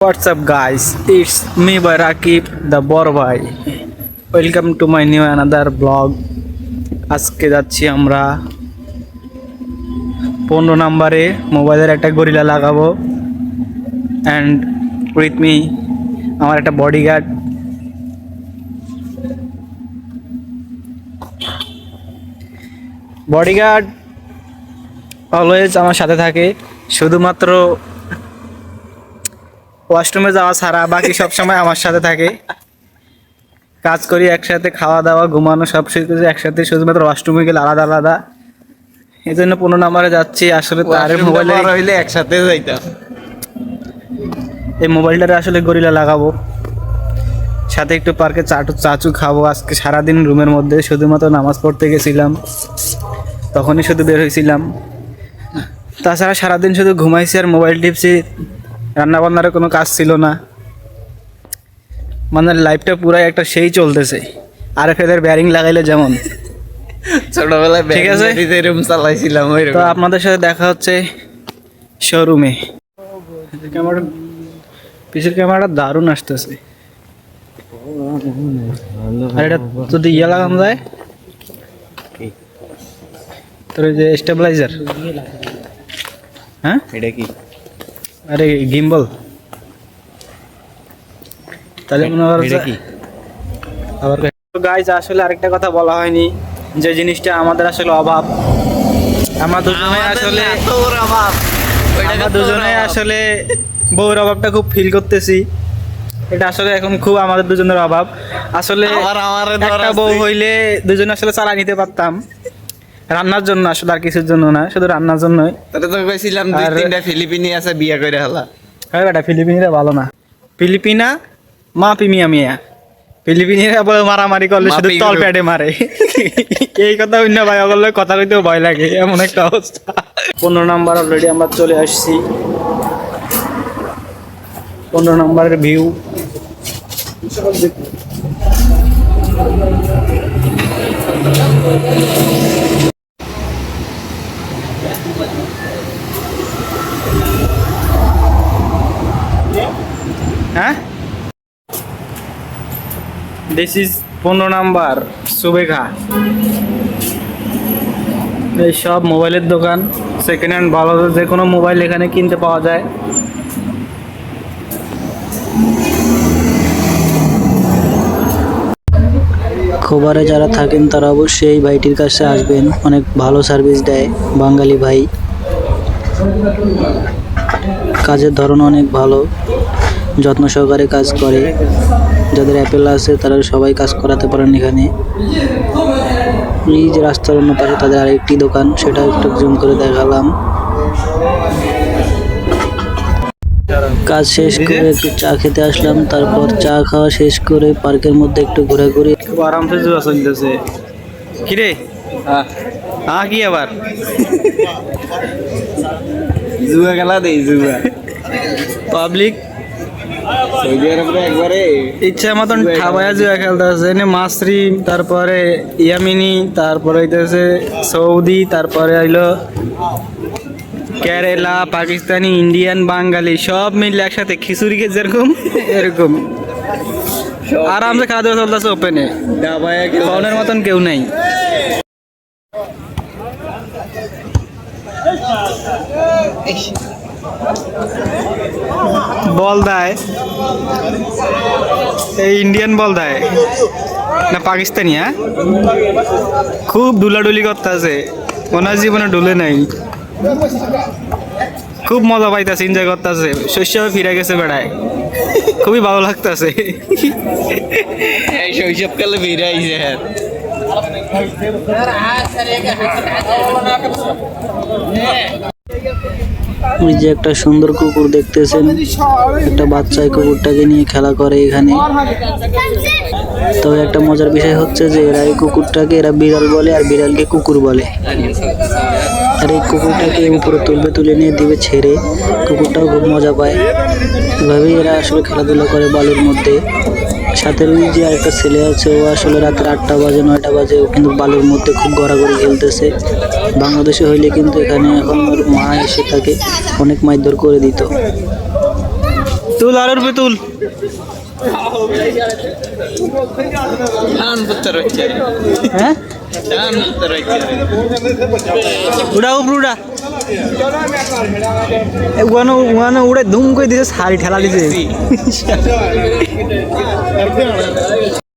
What's up, guys? It's me by Rakib, the Borbhai. Welcome to my new another vlog. আজকে যাচ্ছি আমরা পনেরো নাম্বারে মোবাইলের একটা গরিলা লাগাবো অ্যান্ড উইথ মি আমার একটা বডিগার্ড বডিগার্ড অলওয়েজ আমার সাথে থাকে শুধুমাত্র ওয়াশরুমে যাওয়া ছাড়া বাকি সব সময় আমার সাথে থাকে। কাজ করি একসাথে খাওয়া দাওয়া ঘুমানো সব কিছু একসাথে শুধুমাত্র ওয়াশরুমে গেলে আলাদা আলাদা। এই জন্য পনেরো নাম্বারে যাচ্ছি আসলে তার মোবাইলে হইলে একসাথে যাইতাম। এই মোবাইলটারে আসলে গরিলা লাগাবো। সাথে একটু পার্কে চাটু চাচু খাব। আজকে সারাদিন রুমের মধ্যে শুধুমাত্র নামাজ পড়তে গেছিলাম। তখনই শুধু বের হয়েছিলাম তাছাড়া সারাদিন শুধু ঘুমাইছি আর মোবাইল টিপছি। রান্না বান্নার কোনো কাজ ছিল না। মানে লাইফটা পুরাই একটা সেই চলতেছে। আর ফেদের ব্যারিং লাগাইলে যেমন। ছোটবেলায় ঠিক আছে। এরকম চালাইছিলাম ওই তো আপনাদের সাথে দেখা হচ্ছে শোরুমে ক্যামেরা পিছের ক্যামেরাটা দারুণ আসতেছে। আর এটা যদি ইয়ে লাগানো যায়? তোর ওই যে স্টেবিলাইজার হ্যাঁ? এটা কি? আরে গিম্বল। তাহলে মনে হয় কি? আবার গাইজ আসলে আরেকটা কথা বলা হয়নি যে জিনিসটা আমাদের আসলে অভাব। আমরা দুজনে আসলে আমরা দুজনে আসলে বউর অভাবটা খুব ফিল করতেছি। এটা আসলে এখন খুব আমাদের দুজনের অভাব। আসলে একটা বউ হইলে দুজনে আসলে চালা নিতে পারতাম। রান্নার জন্য আসলে আর কিছুর জন্য না শুধু রান্নার জন্যই। তোরে তো কইছিলাম দুই তিনটা ফিলিপিনি আছে বিয়া করে হলা। হ্যাঁ বেটা ফিলিপিনিরা ভালো না। ফিলিপিনা মা পিমিয়া মিয়া ফিলিপিনিরা বলে মারামারি করলে শুধু তল প্যাডে মারে। এই কথা অন্য ভাই বললে কথা কইতেও ভয় লাগে এমন একটা অবস্থা। পনেরো নাম্বার অলরেডি আমরা চলে আসছি। পনেরো নাম্বারের ভিউ হ্যাঁ? দিস ইজ পনেরো নাম্বার, সুবেঘা। এই সব মোবাইলের দোকান সেকেন্ড হ্যান্ড ভালো যে কোনো মোবাইল এখানে কিনতে পাওয়া যায়। খোবারে যারা থাকেন, তারা অবশ্যই এই ভাইটির কাছে আসবেন। অনেক ভালো সার্ভিস দেয় বাঙালি ভাই। কাজের ধরন অনেক ভালো। যত্ন সহকারে কাজ করে। যাদের অ্যাপেল আছে তারা সবাই কাজ করাতে পারেন এখানে। এই যে রাস্তার অন্য পাশে তাদের আরেকটি দোকান সেটা একটু জুম করে দেখালাম। কাজ শেষ করে একটু চা খেতে আসলাম তারপর চা খাওয়া শেষ করে পার্কের মধ্যে একটু ঘোরাঘুরি। খুব আরামসে জুয়া চলতেছে কিরে? হ্যাঁ। কি আবার? জুয়া খেলা দেই জুয়া। পাবলিক? ইচ্ছা মতন ঠাবায়া জুয়া খেলতেছে এনে মাসরি তারপরে ইয়ামিনি তারপরে হইতেছে সৌদি তারপরে হইল কেরালা পাকিস্তানি ইন্ডিয়ান বাঙালি সব মিলে একসাথে খিচুড়িকে যেরকম এরকম? আরামসে খাওয়া দাওয়া চলতেছে ওপেনে ফোনের মতন কেউ নেই। বল দেয় এই ইন্ডিয়ান বল দেয় না পাকিস্তানি হ্যাঁ খুব ডুলাডুলি করতেছে ওনার জীবনে ডুলে নাই খুব মজা পাইতাছে এনজয় করতেছে শৈশবে ফিরে গেছে বেড়ায় খুবই ভালো লাগতেছে এই শৈশবকালে ফিরে আইছে হ্যাঁ ওই যে একটা সুন্দর কুকুর দেখতেছেন। একটা বাচ্চা কুকুরটাকে নিয়ে খেলা করে এখানে। তবে একটা মজার বিষয় হচ্ছে যে এরা এই কুকুরটাকে এরা বিড়াল বলে আর বিড়ালকে কুকুর বলে। আর এই কুকুরটাকে উপরে তুলবে, তুলে নিয়ে দিবে ছেড়ে। কুকুরটাও খুব মজা পায়। এভাবেই এরা আসলে খেলাধুলা করে বালুর মধ্যে। সাথে ওই যে একটা ছেলে আছে ও আসলে রাতের আটটা বাজে নয়টা বাজে ও কিন্তু বালুর মধ্যে খুব গড়াগড়ি খেলতেছে। বাংলাদেশে হইলে কিন্তু এখানে এখন ওর মা এসে তাকে অনেক মারধর করে দিত। তুল আর উঠবে তুল। হ্যাঁ? উপর উড়া ওখানে ওখানে উড়ে ধুম করে দিয়েছে শাড়ি ঠেলা দিছে।